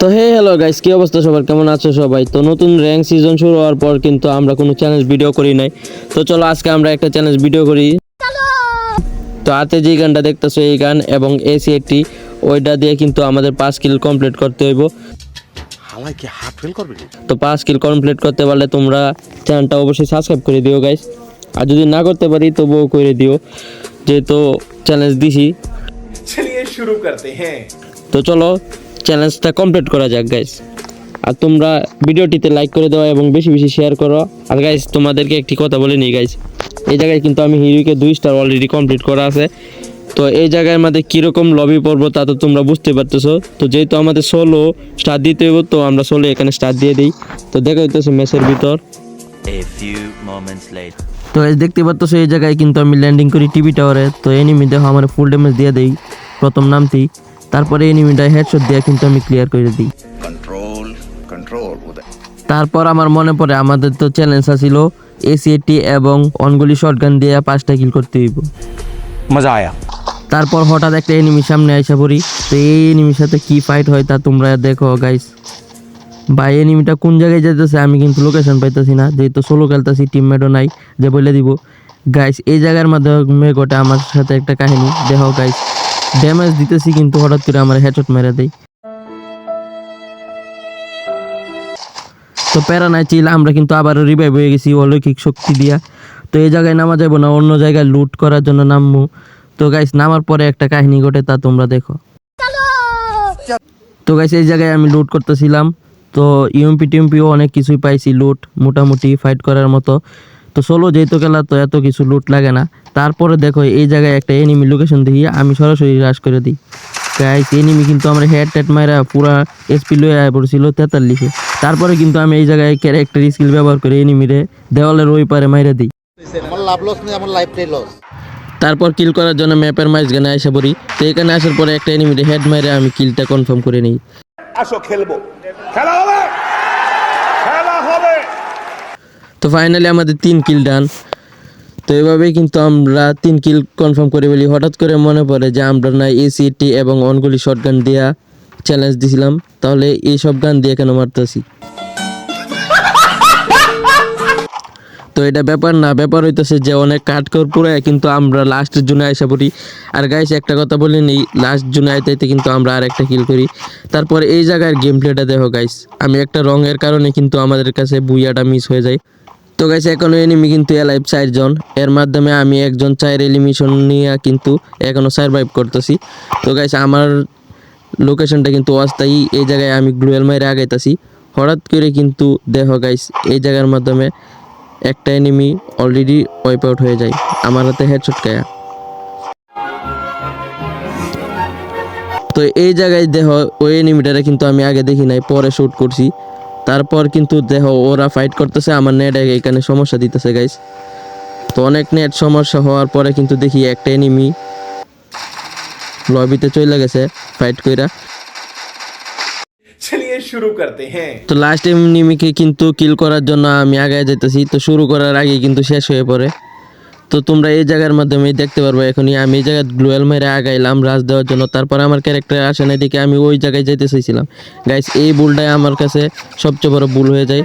তো হে hello guys কি অবস্থা সবার? কেমন আছো সবাই? তো নতুন র্যাঙ্ক সিজন শুরু হওয়ার পর কিন্তু আমরা কোনো চ্যালেঞ্জ ভিডিও করি নাই। তো চলো আজকে আমরা একটা চ্যালেঞ্জ ভিডিও করি। তো হাতে যে গানটা দেখতেছো এই গান এবং এসি একটি ওইটা দিয়ে কিন্তু আমাদের পাঁচ কিল কমপ্লিট করতে হইব। আমায় কি হাফ করবে তো পাঁচ কিল কমপ্লিট করতে পারলে তোমরা চ্যানেলটা অবশ্যই সাবস্ক্রাইব করে দিও গাইস আর যদি না করতে পারি তবুও করে দিও। যেহেতু চ্যালেঞ্জ দিছি। চলিয়ে শুরু করতে হ্যাঁ। তো চলো চ্যালেঞ্জটা কমপ্লিট করা যাক গাইস আর তোমরা ভিডিওটিতে লাইক করে দাও এবং বেশি বেশি শেয়ার করো। আর গাইস তোমাদেরকে একটি কথা বলে নিই গাইস এই জায়গায় কিন্তু আমি হিরোকে দুই স্টার অলরেডি কমপ্লিট করা আছে। তো এই জায়গায় মধ্যে কীরকম লবি পড়ব তা তো তোমরা বুঝতে পারতেছো। তো যেহেতু আমাদের ষোলো স্টার দিতে হবে তো আমরা ষোলো এখানে স্টার দিয়ে দিই। তো দেখা হইতেছে ম্যাচের ভিতর। তো এই দেখতে পাচ্ছ এই জায়গায় কিন্তু আমি ল্যান্ডিং করি টিভি টাওয়ারে তো এনিমি দেখো আমার ফুল ড্যামেজ দিয়ে দেই। প্রথম নামতেই। তারপরে এনিমিটা হেডশট দিয়ে কিন্তু আমি ক্লিয়ার করে দিই। কন্ট্রোল কন্ট্রোল তারপর আমার মনে পড়ে আমাদের তো চ্যালেঞ্জ ছিল এসিএটি এবং অনগুলি শটগান দিয়ে পাঁচটা কিল করতে হইব। মজা আয়া। তারপর হঠাৎ একটা এনিমির সামনে আইসা পড়ি। তো এই এনিমির সাথে কি ফাইট হয় তা তোমরা দেখো গাইস ভাই এনিমিটা কোন জায়গায় যেতেছে আমি কিন্তু লোকেশন পাইতেছি না। যেহেতু সোলো খেলতেছি টিমমেটও নাই যে বলে দিব। গাইস এই জায়গার মাধ্যমে গোটা আমার সাথে একটা কাহিনী। দেখো গাইস ড্যামেজ দিতেছি কিন্তু হঠাৎ করে আমার হেডশট মেরে দেয়। তো প্যারা নাই চিল আমরা কিন্তু আবারও রিভাইভ হয়ে গেছি অলৌকিক শক্তি দিয়া। তো এই জায়গায় নামা যাব না, অন্য জায়গায় লুট করার জন্য নামবো। তো গাইস নামার পরে একটা কাহিনী ঘটে, তা তোমরা দেখো। তো গাইস এই জায়গায় আমি লুট করতেছিলাম। তো ইউএমপি টিএমপিও অনেক কিছুই পাইছি লুট মোটামুটি ফাইট করার মতো। তো সোলো যেহেতু খেলা, তো এত কিছু লুট লাগে না। তারপরে দেখো এই জায়গায় একটা এনিমি লোকেশন দেখি আমি সরাসরি হ্রাস করে দিই। গাইস এনিমি কিন্তু আমার হেড টেট মারা পুরা এসপি লয়ে আয় পড়ছিল তেতাল্লিশে। তারপরে কিন্তু আমি এই জায়গায় ক্যারেক্টার স্কিল ব্যবহার করে এনিমিরে দেওয়ালের ওই পারে মাইরা দিই। আমার লাভ লস নেই আমার লাইফটাই লস তারপর কিল করার জন্য ম্যাপের মাঝখানে আসা পড়ি। তো এখানে আসার পরে একটা এনিমিতে হেড মেরে আমি কিলটা কনফার্ম করে নিই। আসো খেলব। খেলা হবে! খেলা হবে! তো ফাইনালি আমাদের তিন কিল ডান তো এভাবেই কিন্তু আমরা তিন কিল কনফার্ম করে ফেলি। হঠাৎ করে মনে পড়ে যে আমরা না এসিটি এবং অনগুলি শটগান দিয়া চ্যালেঞ্জ দিছিলাম। তাহলে এই সব গান দিয়ে কেন মারতেছি? তো এটা ব্যাপার না, ব্যাপার হইতেছে যে অনেক কাটকর পুরে কিন্তু আমরা লাস্টের জুনে আইসা পড়ি। আর গাইস একটা কথা বলে নিই লাস্ট জুনে আইতে আইতে কিন্তু আমরা আর একটা কিল করি। তারপর এই জায়গার গেম প্লেটা দেখো গাইস আমি একটা রঙের কারণে কিন্তু আমাদের কাছে বুইয়াটা মিস হয়ে যায়। তো গাইছে এখনও এনিমি কিন্তু এলাইভ চারজন। এর মাধ্যমে আমি একজন চায়ের এলিমিশন নিয়ে কিন্তু এখনও সার্ভাইভ করতেছি। তো গাইছে আমার লোকেশনটা কিন্তু অস্থায়ী। এই জায়গায় আমি গ্লুয়েল মাইরে আগাইতাছি। হঠাৎ করে কিন্তু দেখো গাইস এই জায়গার মাধ্যমে একটা এনিমি অলরেডি ওয়াইপ আউট হয়ে যায়। আমার হাতে হেডশট খায়া। তো এই জায়গায় দেহ ওই এনিমিটারে কিন্তু আমি আগে দেখি নাই, পরে শুট করছি। তারপর কিন্তু দেখো ওরা ফাইট করতেছে আমার নেট এখানে সমস্যা দিতেছে গাইস তো অনেক নেট সমস্যা হওয়ার পরে কিন্তু দেখি একটা এনিমি লবিতে চলে গেছে ফাইট কইরা। শুরু করতে হ্যাঁ। তো লাস্ট এনিমিকে কিন্তু কিল করার জন্য আমি আগে যেতেছি তো শুরু করার আগে কিন্তু শেষ হয়ে পড়ে। তো তোমরা এই জায়গার মাধ্যমে দেখতে পারব এখনই আমি এই জায়গায় গ্লোয়াল মেরে আগাইলাম, রাজ দেওয়ার জন্য। তারপর আমার ক্যারেক্টার আসে না আমি ওই জায়গায় যেতে চাইছিলাম। গাইস এই ভুলটাই আমার কাছে সবচেয়ে বড় ভুল হয়ে যায়।